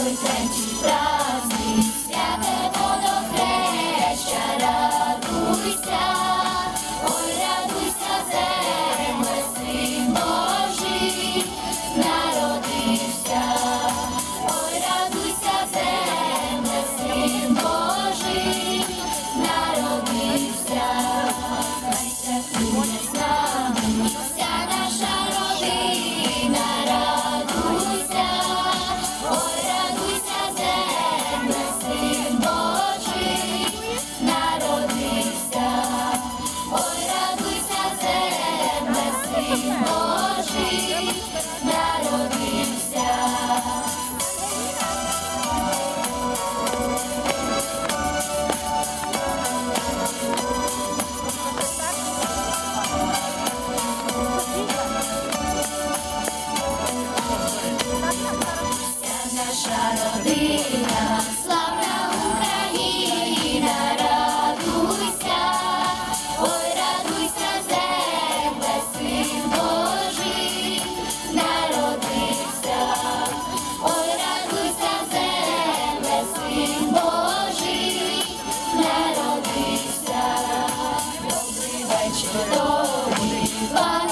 Святе водохреща, радуйся. 都一般